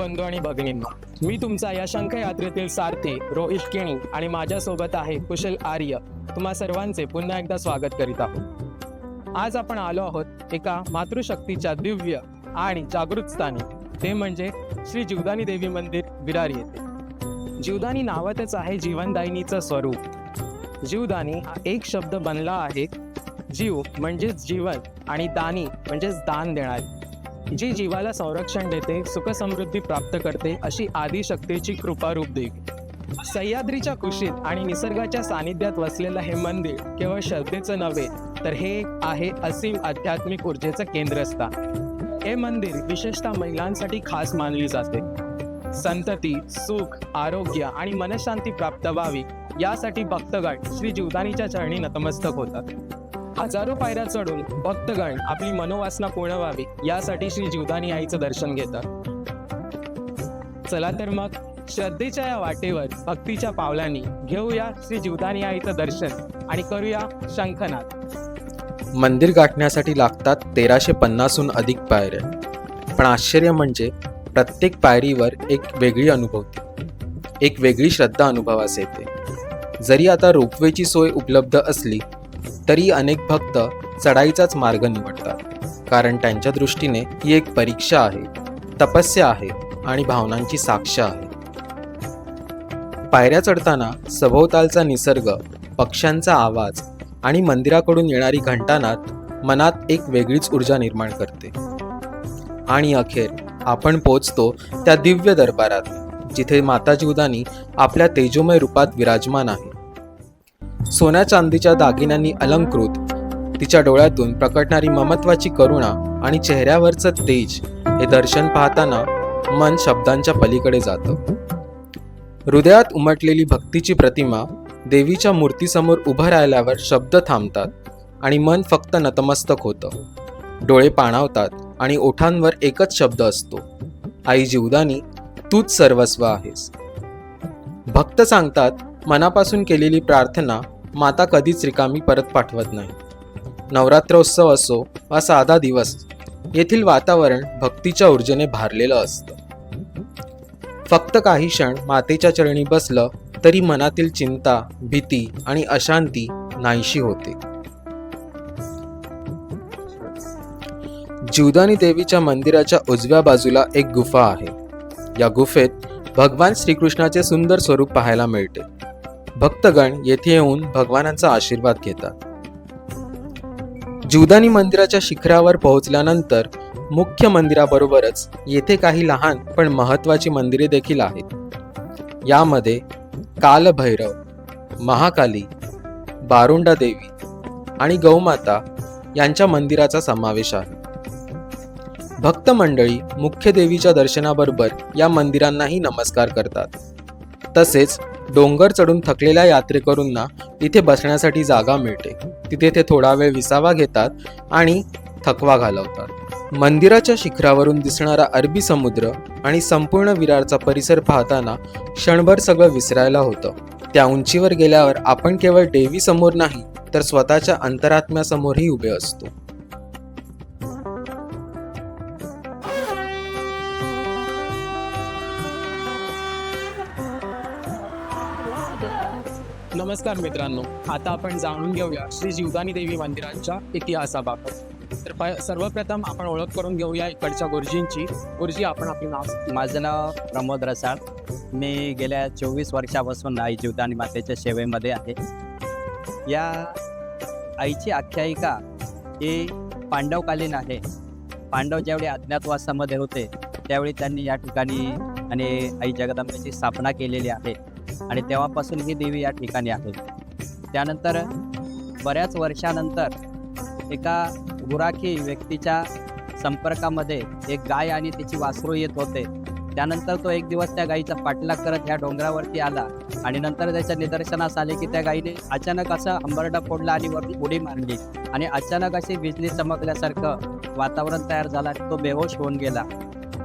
बंधू आणि भगिनींना मी तुमचा या शंख यात्रेतील सारथी रोहित केणी आणि माझ्यासोबत आहे कुशल आर्य. तुम्हा सर्वांचे पुन्हा एकदा स्वागत करीत आहोत. आज आपण आलो आहोत एका मातृशक्तीच्या दिव्य आणि जागृत स्थानी. ते म्हणजे श्री जीवदानी देवी मंदिर विरार येथे. जीवदानी नावातच आहे जीवनदायिनीचं स्वरूप. जीवदानी हा एक शब्द बनला आहे. जीव म्हणजेच जीवन आणि दानी म्हणजेच दान देणारी. जी जीवाला संरक्षण देते सुखसमृद्धी प्राप्त करते अशी आदिशक्तीची कृपारूप देवी. सह्याद्रीच्या कुशीत आणि निसर्गाच्या सानिध्यात वसलेलं हे मंदिर केवळ श्रद्धेचं नव्हे तर हे आहे असीम आध्यात्मिक ऊर्जेचं केंद्रस्थान. हे मंदिर विशेषतः महिलांसाठी खास मानली जाते. संतती सुख आरोग्य आणि मनशांती प्राप्त व्हावी यासाठी भक्तगण श्री जीवदानीच्या चरणी नतमस्तक होतात. हजारो पायऱ्या चढून भक्तगण आपली मनोवासना पूर्ण व्हावी यासाठी श्री जीवदानी आईचं दर्शन घेतात. चला तर मग श्रद्धेच्या या वाटेवर भक्तीच्या पावलांनी घेऊया श्री जीवदानी आईचं दर्शन आणि करूया शंखनाद. मंदिर गाठण्यासाठी लागतात तेराशे पन्नासहून अधिक पायऱ्या. पण आश्चर्य म्हणजे प्रत्येक पायरीवर एक वेगळी अनुभवते एक वेगळी श्रद्धा अनुभवास येते. जरी आता रोपवेची सोय उपलब्ध असली तरी अनेक भक्त चढाईचाच मार्ग निवडतात कारण त्यांच्या दृष्टीने ही एक परीक्षा आहे तपस्या आहे आणि भावनांची साक्ष आहे. पायऱ्या चढताना सभोवतालचा निसर्ग पक्ष्यांचा आवाज आणि मंदिराकडून येणारी घंटानाद मनात एक वेगळीच ऊर्जा निर्माण करते. आणि अखेर आपण पोचतो त्या दिव्य दरबारात जिथे माता जीवदानी आपल्या तेजोमय रूपात विराजमान आहे सोन्या चांदीच्या दागिन्यांनी अलंकृत. तिच्या डोळ्यातून प्रकटणारी ममत्वाची करुणा आणि चेहऱ्यावरचं तेज हे दर्शन पाहताना मन शब्दांच्या पलीकडे जातं. हृदयात उमटलेली भक्तीची प्रतिमा देवीच्या मूर्तीसमोर उभं राहिल्यावर शब्द थांबतात आणि मन फक्त नतमस्तक होतं. डोळे पाणावतात आणि ओठांवर एकच शब्द असतो. आई जीवदानी तूच सर्वस्व आहेस. भक्त सांगतात मनापासून केलेली प्रार्थना माता कधीच रिकामी परत पाठवत नाही. नवरात्रोत्सव असो वा साधा दिवस येथील वातावरण भक्तीच्या ऊर्जेने भारलेलं असतं. फक्त काही क्षण मातेच्या चरणी बसलं तरी मनातील चिंता भीती आणि अशांती नाहीशी होते. जीवदानी देवीच्या मंदिराच्या उजव्या बाजूला एक गुफा आहे. या गुफेत भगवान श्रीकृष्णाचे सुंदर स्वरूप पाहायला मिळते. भक्तगण येथे येऊन भगवानांचा आशीर्वाद घेतात. जीवदानी मंदिराच्या शिखरावर पोहोचल्यानंतर मुख्य मंदिराबरोबरच येथे काही लहान पण महत्वाची मंदिरे देखील आहेत. यामध्ये कालभैरव महाकाली बारुंडा देवी आणि गौमाता यांच्या मंदिराचा समावेश आहे. भक्त मंडळी मुख्य देवीच्या दर्शनाबरोबर या मंदिरांनाही नमस्कार करतात. तसेच डोंगर चढून थकलेल्या यात्रेकरूंना तिथे बसण्यासाठी जागा मिळते. तिथे ते थोडा वेळ विसावा घेतात आणि थकवा घालवतात. मंदिराच्या शिखरावरून दिसणारा अरबी समुद्र आणि संपूर्ण विरारचा परिसर पाहताना क्षणभर सगळं विसरायला होतं. त्या उंचीवर गेल्यावर आपण केवळ देवी समोर नाही तर स्वतःच्या अंतरात्म्यासमोरही उभे असतो. नमस्कार मित्रांनो. आता आपण जाणून घेऊया श्री जीवदानी देवी मंदिराच्या इतिहासाबाबत. तर प सर्वप्रथम आपण ओळख करून घेऊया इकडच्या गुरुजींची. गुरुजी आपण आपलं नाव माझं नाव प्रमोद रसाळ. मी गेल्या चोवीस वर्षापासून आई जीवदानी मातेच्या सेवेमध्ये आहे. या आईची आख्यायिका ही पांडवकालीन आहे. पांडव ज्यावेळी अज्ञातवासामध्ये होते त्यावेळी त्यांनी या ठिकाणी आणि आई जगदंबेची स्थापना केलेली आहे. आणि तेव्हापासून ही देवी या ठिकाणी आहे. त्यानंतर बऱ्याच वर्षानंतर एका गुराखी व्यक्तीच्या संपर्कामध्ये एक गाय आणि तिची वासरू येत होते. त्यानंतर तो एक दिवस त्या गाईचा पाठलाग करत ह्या डोंगरावरती आला आणि नंतर त्याच्या निदर्शनास आले की त्या गाईने अचानक असं अंबरडा फोडला आणि वरून उडी मारली आणि अचानक अशी बिजली चमकल्यासारखं वातावरण तयार झालं तो बेहोश होऊन गेला.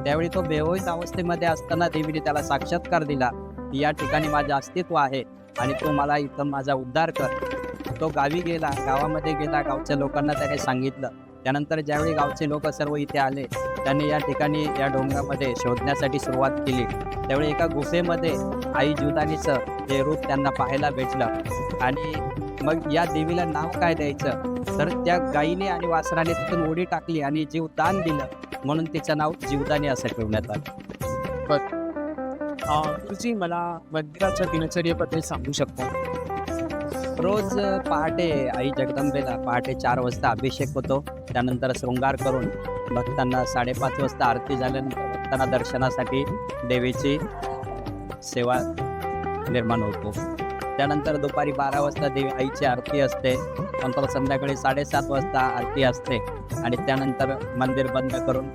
त्यावेळी तो बेहोश अवस्थेमध्ये असताना देवीने त्याला साक्षात्कार दिला. या ठिकाणी माझं अस्तित्व आहे आणि तो मला इथं माझा उद्धार कर. तो गावी गेला गावामध्ये गेला गावच्या लोकांना त्याने सांगितलं. त्यानंतर ज्यावेळी गावचे लोक सर्व इथे आले त्यांनी या ठिकाणी या डोंगरामध्ये शोधण्यासाठी सुरुवात केली. त्यावेळी एका गुफेमध्ये आई जीवदानीचं हे रूप त्यांना पाहायला भेटलं. आणि मग या देवीला नाव काय द्यायचं? तर त्या गाईने आणि वासराने तिथून उडी टाकली आणि जीवदान दिलं. म्हणून तिचं नाव जीवदानी असं ठेवण्यात आलं. तुझी मला मंदिराच्या दिनचर्येबद्दल सांगू शकता? रोज पहाटे आई जगदंबेला पहाटे चार वाजता अभिषेक होतो. त्यानंतर शृंगार करून भक्तांना साडेपाच वाजता आरती झाल्यानंतर भक्तांना दर्शनासाठी देवीची सेवा निर्माण होतो. त्यानंतर दुपारी बारा वाजता देवी आईची आरती असते. नंतर संध्याकाळी साडेसात वाजता आरती असते. आणि त्यानंतर मंदिर बंद करून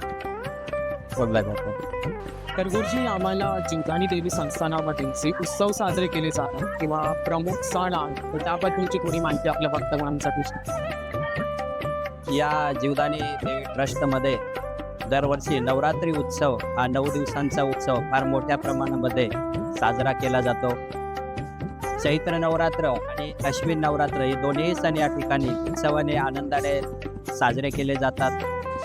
सोडलं जातं. तर आम्हाला जिंकाणी देवी संस्थानामध्ये जे उत्सव साजरे केले जातात किंवा प्रमुख सण आहे त्याबद्दलची थोडी माहिती आपल्या वक्तव्यांसाठी या जीवदानी देवी ट्रस्टमध्ये दरवर्षी नवरात्री उत्सव हा नऊ दिवसांचा उत्सव फार मोठ्या प्रमाणामध्ये साजरा केला जातो. चैत्र नवरात्र आणि अश्विन नवरात्र हे दोन्ही सण या ठिकाणी उत्सवाने आनंदाने साजरे केले जातात.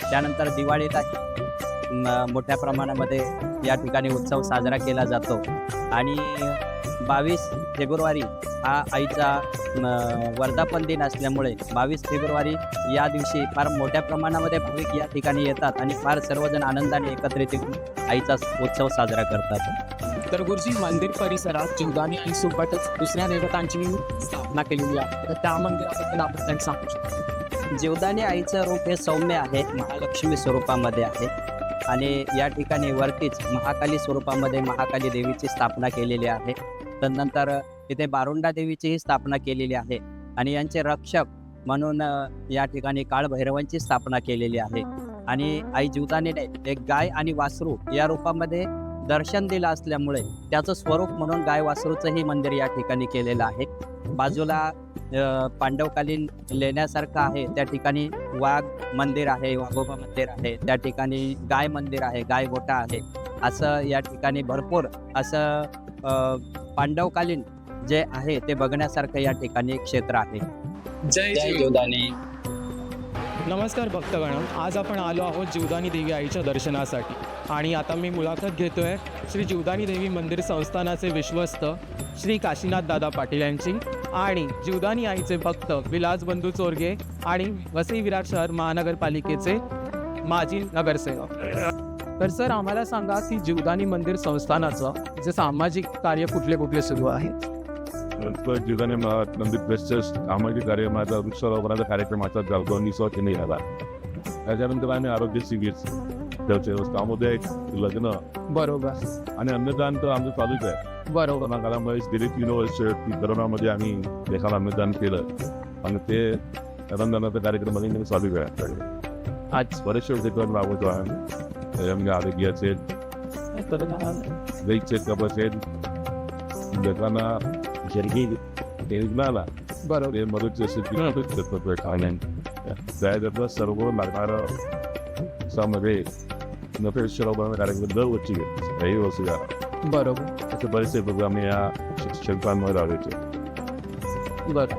त्यानंतर दिवाळीला मोठ्या प्रमाणामध्ये या ठिकाणी उत्सव साजरा केला जातो. आणि बावीस फेब्रुवारी हा आईचा वर्धापन दिन असल्यामुळे बावीस फेब्रुवारी या दिवशी फार मोठ्या प्रमाणामध्ये भाविक या ठिकाणी येतात आणि फार सर्वजण आनंदाने एकत्रित येऊन आईचा उत्सव साजरा करतात. तर गुरुजी मंदिर परिसरात जिवदानी आणि सोबतच दुसऱ्या देवतांची स्थापना केलेली आहे. तर त्या मंदिराबद्दल आपण त्यांनी सांगू शकतो. जीवदानी आईचं रूप हे सौम्य आहे महालक्ष्मी स्वरूपामध्ये आहे. आणि या ठिकाणी वरतीच महाकाली स्वरूपामध्ये महाकाली देवीची स्थापना केलेली आहे. तदनंतर इथे बारुंडा देवीचीही स्थापना केलेली आहे आणि यांचे रक्षक म्हणून या ठिकाणी काळभैरवांची स्थापना केलेली आहे. आणि आई जीवदानीने एक गाय आणि वासरू या रूपामध्ये दर्शन दिलं असल्यामुळे त्याचं स्वरूप म्हणून गाय वासरूचंही मंदिर या ठिकाणी केलेलं आहे. बाजूला पांडवकालीन लेण्यासारखं आहे त्या ठिकाणी वाघ मंदिर आहे वाघोबा मंदिर आहे त्या ठिकाणी गाय मंदिर आहे गाय गोटा आहे. असं या ठिकाणी भरपूर असं पांडवकालीन जे आहे ते बघण्यासारखं या ठिकाणी क्षेत्र आहे. जय जीवदानी. नमस्कार भक्तगण आज आपण आलो आहोत जीवदानी देवी आईच्या दर्शनासाठी. आणि आता मी मुलाखत घेतोय श्री जीवदानी देवी मंदिर संस्थानाचे विश्वस्त श्री काशीनाथ दादा पाटील यांची आणि जीवदानी आईचे भक्त विलास बंधू चोरगे आणि वसई विराट शहर महानगरपालिकेचे माजी नगरसेवक. तर सर आम्हाला सांगा की जीवदानी मंदिर संस्थानाचं जे सामाजिक कार्य कुठले कुठले सुरू आहे जिल्ह्याने नंदी प्रेसच्या सामाजिक कार्यक्रमाचा वृक्षारोपणाचा कार्यक्रमाचा दोन्ही सौ केले. झाला त्याच्यानंतर आम्ही आरोग्य शिबिर ठेवते सामुदायिक लग्न बरोबर. आणि अन्नदान तर आमचं चालूच आहे. बरोबर. गेली तीन वर्ष करोनामध्ये आम्ही देखाला अन्नदान केलं. आणि ते अन्नदानाचा कार्यक्रम आम्ही चालू आहे आज बरेचसे उपक्रम राबवतो आम्ही. त्याच्यामध्ये आरोग्याचे गाईचे कप असेल लोकांना जर्गी टेलिग्नाला बरोबर ते मदत असेल ती मदत करतो त्याच्यातलं सर्व लागणारं सामध्ये नफेश कार्यक्रम दरवर्षी झाला बरोबर असे बरेचसे प्रोग्राम या शिक्षकांमध्ये राहायचे बरं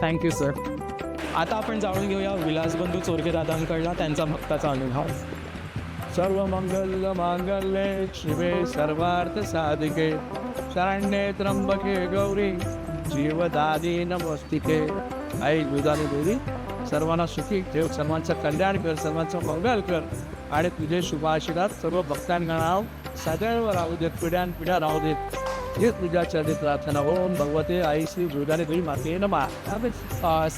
थँक्यू सर आता आपण जाणून घेऊया विलासबंधू चोरगे दादांकडला त्यांचा भक्ताचा अनुभव. सर्व मंगल मांगल्ये शिवे सर्वार्थ साधिके. शरण्ये त्र्यंबके गौरी जीवदादी नमस्तिके. आई दुधाने देवी सर्वांना सुखी ठेव सर्वांचं कल्याण कर सर्वांचं मंगल कर. आणि तुझे शुभाशीर्वाद सर्व भक्तांगणाव सदैव राहू देत पिढ्यान पिढ्या राहू देत. हे तुझ्या चरणी प्रार्थना ओम भगवते आई श्री दुधाने देवी माते नमा.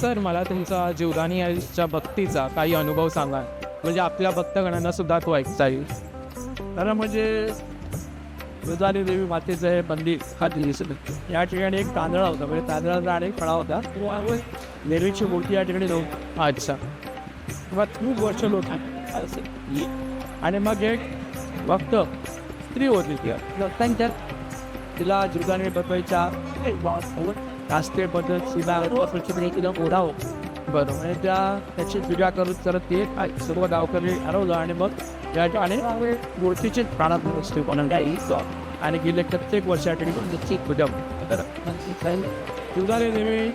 सर मला तुमचा जीवदानी आईच्या भक्तीचा काही अनुभव सांगा. म्हणजे आपल्या भक्तगणांना सुद्धा तो ऐकता येईल. खरं म्हणजे दुधारी देवी मातेचं हे मंदिर हा दिसत या ठिकाणी एक तांदळा होता. म्हणजे तांदळाचा आणि एक फळा होता. देवीची मूर्ती या ठिकाणी नव्हती. अच्छा. तेव्हा खूप वर्ष लोक. आणि मग एक भक्त स्त्री होती ती. भक्तांच्यात तिला जुगाने बसवायच्या राष्ट्रीय पद्धत तिला तिला ओढावं. बरं म्हणजे त्या त्याची पूजा करत करत ते सर्व गावकरी हरवलं आणि मग या ठिकाणी मूर्तीचे प्राणात वस्तू आणि गेले प्रत्येक पूजा शिवदाने देवी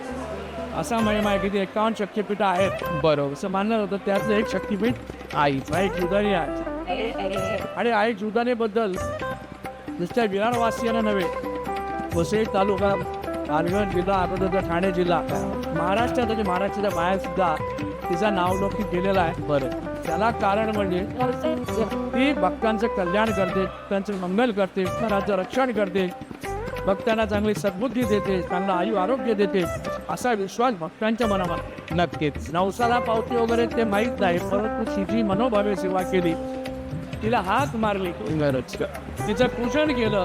असा महिमा आहे. की ती एकावन्न शक्तिपीठं आहेत. बरोबर. असं मानलं होतं त्यातलं एक शक्तिपीठ आईच. आई जुदानी आहे. आणि आई जुदानीबद्दल नुसत्या विरारवासियांना नव्हे वसई तालुका पालघर जिल्हा अगोदर ठाणे जिल्हा महाराष्ट्रात आणि महाराष्ट्राच्या बाहेर सुद्धा तिचा नावलौकिक गेलेला आहे. बरं त्याला कारण म्हणजे ती भक्तांचं कल्याण करते त्यांचं मंगल करते त्यांचं रक्षण करते. भक्तांना चांगली सद्बुद्धी देते चांगलं आयु आरोग्य देते असा विश्वास भक्तांच्या मनामध्ये नक्कीच. नवसाला पावती वगैरे ते माहीत नाही परंतु तिची मनोभावे सेवा केली. तिला हात मारली. तिचं पूजन केलं.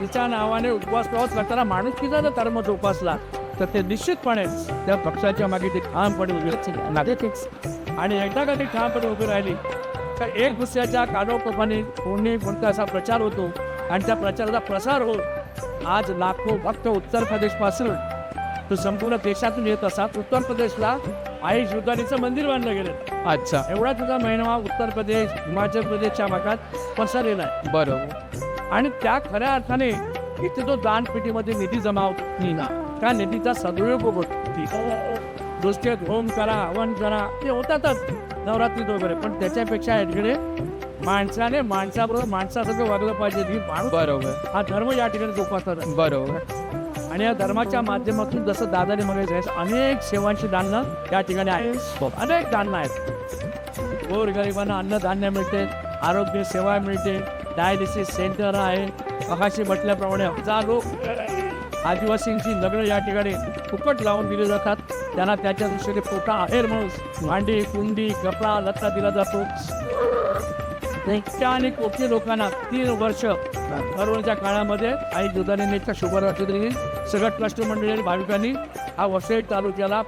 तिच्या नावाने उपवास प्रवास करताना माणुसकीचा जर धर्म जोपासला तर ते निश्चितपणे त्या पक्षाच्या मागे ते ठामपणे उभे राहतील. आणि एकदा का ती ठामपणे उभी राहिली तर एक दुसऱ्याच्या कानोकोपाने कोणी कोणता असा प्रचार होतो आणि त्या प्रचाराचा प्रसार होत आज लाखो भक्त उत्तर प्रदेशपासून तो संपूर्ण देशातून येत असतात. उत्तर प्रदेशला आई जुदानीचं मंदिर बांधलं गेलं. अच्छा. एवढा तुझा महिना उत्तर प्रदेश हिमाचल प्रदेशच्या भागात पसरलेला आहे. बरोबर. आणि त्या खऱ्या अर्थाने इथे जो दानपेटीमध्ये निधी जमा होतो ना त्या निधीचा सदुपयोग होतो. दुसरे होम करा हवन करा ते होतातच. नवरात्रीत वगैरे पण त्याच्यापेक्षा इकडे माणसाने माणसाबरोबर माणसासारखं वागलं पाहिजे. ही माणूस बरोबर. हा धर्म या ठिकाणी जोपासतात बरोबर. आणि या धर्माच्या माध्यमातून जसं दादाने म्हणायचं आहे अनेक सेवांची दानं या ठिकाणी आहेत. अनेक दानं आहेत. गोरगरिबांना अन्नधान्य मिळते आरोग्य सेवा मिळते डायलिसिस सेंटर आहे. मगाशी म्हटल्याप्रमाणे हजारो आदिवासींची लग्न या ठिकाणी फुकट लावून दिली जातात. त्यांना त्याच्या दृष्टीने पोटा आहेर म्हणून भांडी कुंडी कपडा लत्ता दिला जातो. आणि कोटी लोकांना तीन वर्ष कोरोनाच्या काळामध्ये आई दुधानेच्या शुभरात्री सगळं ट्रस्ट मंडळी भाविकांनी हा वसई तालुक्याला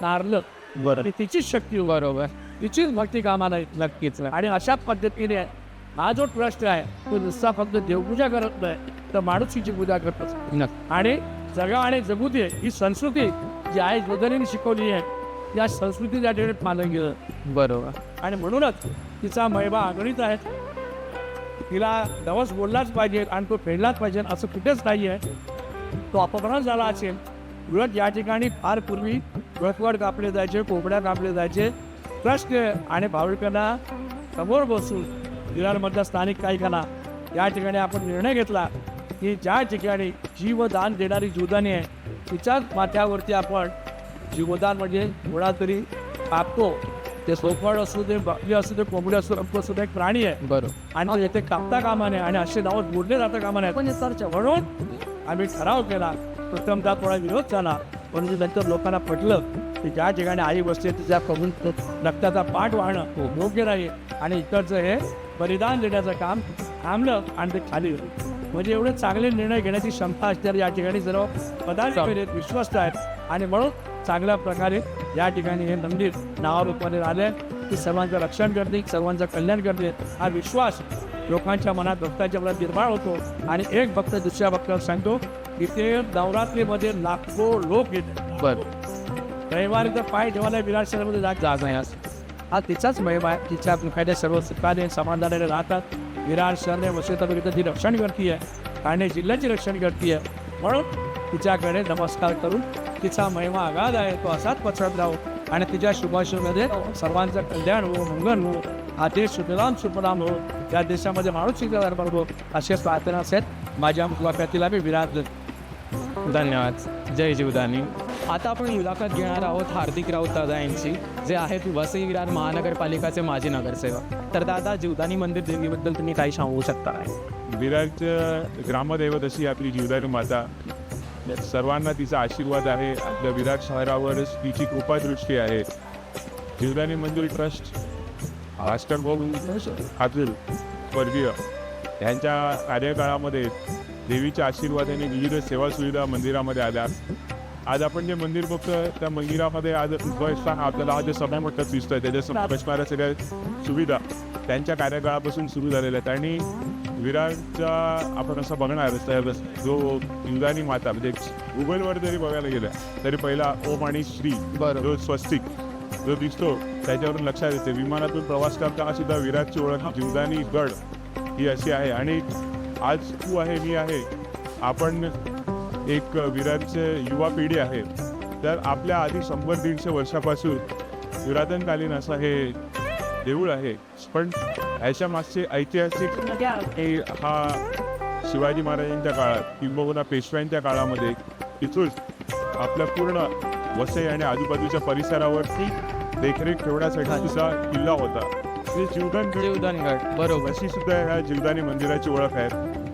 नारलं. बरं. तिचीच शक्ती बरोबर तिचीच भक्ती कामाला नक्कीच आणि अशा पद्धतीने हा जो ट्रस्ट आहे तो नुसता फक्त देवपूजा करत नाही तर माणुसीची पूजा करत आणि जगा आणि जगू दे ही संस्कृती जी आई जोधनीने शिकवली आहे. या संस्कृती त्या ठिकाणी पालन गेलं बरोबर. आणि म्हणूनच तिचा महिमा आगणित आहे. तिला दवस बोललाच पाहिजे आणि तो फेडलाच पाहिजे असं कुठेच नाही आहे. तो अपभ्रंश झाला असेल. उलट या ठिकाणी फार पूर्वी गळफवड कापले जायचे कोंबड्या कापले जायचे. ट्रस्ट आणि भाविकांना समोर बसून विरारमधल्या स्थानिक कायकांना या ठिकाणी आपण निर्णय घेतला. की ज्या ठिकाणी जीवदान देणारी जुदानी आहे तिच्याच माथ्यावरती आपण जीवदान म्हणजे थोडा तरी कापतो. ते सोपड असू दे बकरी असू दे कोंबडी असू दे सुद्धा एक प्राणी आहे. बरोबर. आणि तो येथे कापता कामा नये आणि असे नावं बोलले जाता कामा नये चर्चा म्हणून आम्ही ठराव केला प्रथमतः थोडा विरोध झाला परंतु नंतर लोकांना पटलं की ज्या ठिकाणी आई बसते तिच्या करून रक्ताचा पाठ वाहणं योग्य नाही आणि इकडचं हे बलिदान देण्याचं काम थांबलं आणि ते खाली. म्हणजे एवढे चांगले निर्णय घेण्याची क्षमता असणारे या ठिकाणी. सर्व पदाधिकारी विश्वस्त आहेत आणि म्हणून चांगल्या प्रकारे या ठिकाणी हे मंदिर नावारूपाने आले की सर्वांचं रक्षण करते सर्वांचं कल्याण करते हा विश्वास लोकांच्या मनात भक्ताच्या मनात निर्माण होतो. आणि एक भक्त दुसऱ्या भक्ताला सांगतो इथे नवरात्रीमध्ये लाखो लोक येतात. बरं. रविवारी तर पाय ठेवायला विराट शहरामध्ये जाग जाग नाही आज हा तिचाच महिमा आहे. तिच्या मुखाने सर्व सुखाने समाधानाने राहतात. विरार शहरने वसई तालुक्याची रक्षण करते आहे ठाणे जिल्ह्याची रक्षण करते आहे म्हणून तिच्याकडे नमस्कार करून तिचा महिमा आगाध आहे तो असाच पसरत राहो आणि तिच्या शुभाशुभमध्ये सर्वांचं कल्याण हो मंगल हो हा देश सुखराम सुपराम हो या देशामध्ये माणूस निर्माण हो असे प्रार्थना आहेत माझ्या मुलाखतीला मी विराट धन्यवाद. जय जीवदानी. आता आपण मुलाखत घेणार आहोत हार्दिक राऊत दादा यांची जे आहेत वसई विरार महानगरपालिकाचे माजी नगरसेवक. तर दादा जीवदानी मंदिर देवीबद्दल तुम्ही काही सांगू शकता विरारचं ग्रामदैवत अशी आपली जीवदानी माता. सर्वांना तिचा आशीर्वाद आहे. आपल्या विराट शहरावरच तिची कृपादृष्टी आहे. जीवदानी मंदिर ट्रस्ट राष्ट्रभाऊ खातील स्वर्गीय. यांच्या कार्यकाळामध्ये देवीच्या आशीर्वादाने विविध सेवा सुविधा मंदिरामध्ये आल्या. आज आपण जे मंदिर बघतो त्या मंदिरामध्ये आज उभयस्थान आपल्याला आज जे सभामंडप दिसतोय त्याच्यासमोर बसणाऱ्या सगळ्या सुविधा त्यांच्या कार्यकाळापासून सुरू झालेल्या आहेत. आणि विराटचा आपण असं बघणार जो युगानी माता म्हणजे गुगलवर जरी बघायला गेलं तरी पहिला ओम आणि श्री. जो स्वस्तिक जो दिसतो त्याच्यावरून लक्षात येते. विमानातून प्रवास करताना सुद्धा विराटची ओळख जीवदानी गड ही अशी आहे. आणि आज तू आहे मी आहे. आपण एक विराटचे युवा पिढी आहे. तर आपल्या आधी शंभर दीडशे वर्षापासून पुरातनकालीन असं हे देऊळ आहे. पण ह्याच्या मागचे ऐतिहासिक हे हा शिवाजी महाराजांच्या काळात किंबहुना पेशव्यांच्या काळामध्ये तिथून आपल्या पूर्ण वसई आणि आजूबाजूच्या परिसरावरती देखरेख ठेवण्यासाठी सुद्धा किल्ला होता. ते जीवदान जीवदानगड बरोबर. अशी सुद्धा ह्या जीवदानी मंदिराची ओळख आहे.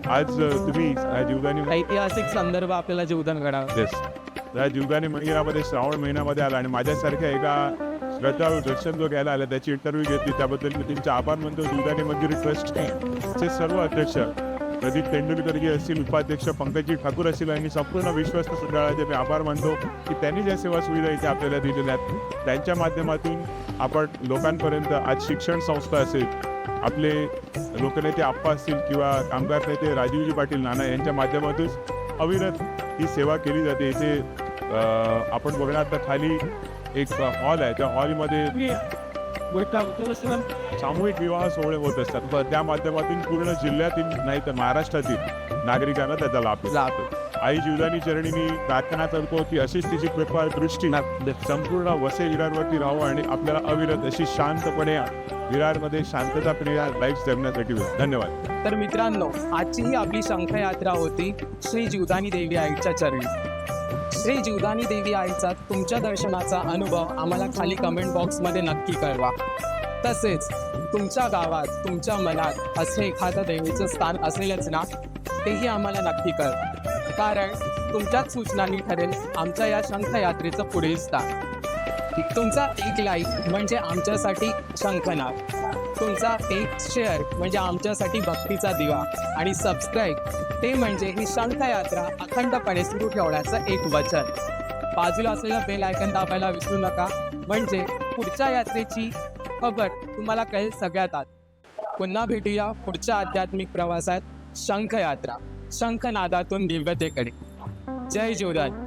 आज तुम्ही जीवदानी ऐतिहासिक संदर्भ आपल्याला जीवदानगडा येस त्या जीवदानी मंदिरामध्ये श्रावण महिन्यामध्ये आला आणि माझ्यासारख्या एका श्रद्धाळू दर्शन जो घ्यायला आला त्याची इंटरव्ह्यू घेतली. त्याबद्दल मी तुमचे आभार मानतो. जीवदानी मंदिर ट्रस्टचे सर्व अध्यक्ष प्रदीप तेंडुलकरजी असतील उपाध्यक्ष पंकजी ठाकूर असतील आणि संपूर्ण विश्वस्त मंडळाचे मी आभार मानतो की त्यांनी ज्या सेवा सुविधा इथे आपल्याला दिलेल्या आहेत त्यांच्या माध्यमातून आपण लोकांपर्यंत आज शिक्षण संस्था असेल आपले लोकनेते आप्पा असतील किंवा कामगार नेते राजीवजी पाटील नाना यांच्या माध्यमातून अविरत ही सेवा केली जाते. इथे आपण बघणार तर खाली एक हॉल आहे. त्या हॉलमध्ये सामूहिक विवाह सोहळे होत असतात. त्या माध्यमातून पूर्ण जिल्ह्यातील नाही तर महाराष्ट्रातील नागरिकांना त्याचा लाभ. लाभ आई जीवदानी चरणी मी प्रार्थना करतो की अशीच तिची कृपा दृष्टी संपूर्ण वसे विरारवरती राहो आणि आपल्याला अविरत अशी शांतपणे विरारमध्ये शांतता प्रिया लाईफ जगण्यासाठी धन्यवाद. तर मित्रांनो आजची ही आपली शंखयात्रा होती श्री जीवदानी देवी आईच्या चरणी. श्री जीवदानी देवी आईचा तुमच्या दर्शनाचा अनुभव आम्हाला खाली कमेंट बॉक्समध्ये नक्की कळवा. तसेच तुमच्या गावात तुमच्या मनात असे एखादं देवीचं स्थान असेलच ना तेही आम्हाला नक्की कळवा. कारण तुमच्याच सूचनांनी ठरेल आमच्या या शंखयात्रेचं पुढील स्थान. तुमचा एक लाईक म्हणजे आमच्यासाठी शंखनाद. तुमचा एक शेअर म्हणजे आमच्यासाठी भक्तीचा दिवा. आणि सबस्क्राईब ते म्हणजे ही शंखयात्रा अखंडपणे सुरू ठेवण्याचं एक वचन. बाजूला असलेलं बेल आयकन दाबायला विसरू नका. म्हणजे पुढच्या यात्रेची खबर तुम्हाला कळेल सगळ्यात आत. पुन्हा भेटूया पुढच्या आध्यात्मिक प्रवासात शंखयात्रा. शंखनादातून दिव्यतेकडे. जय जीवदान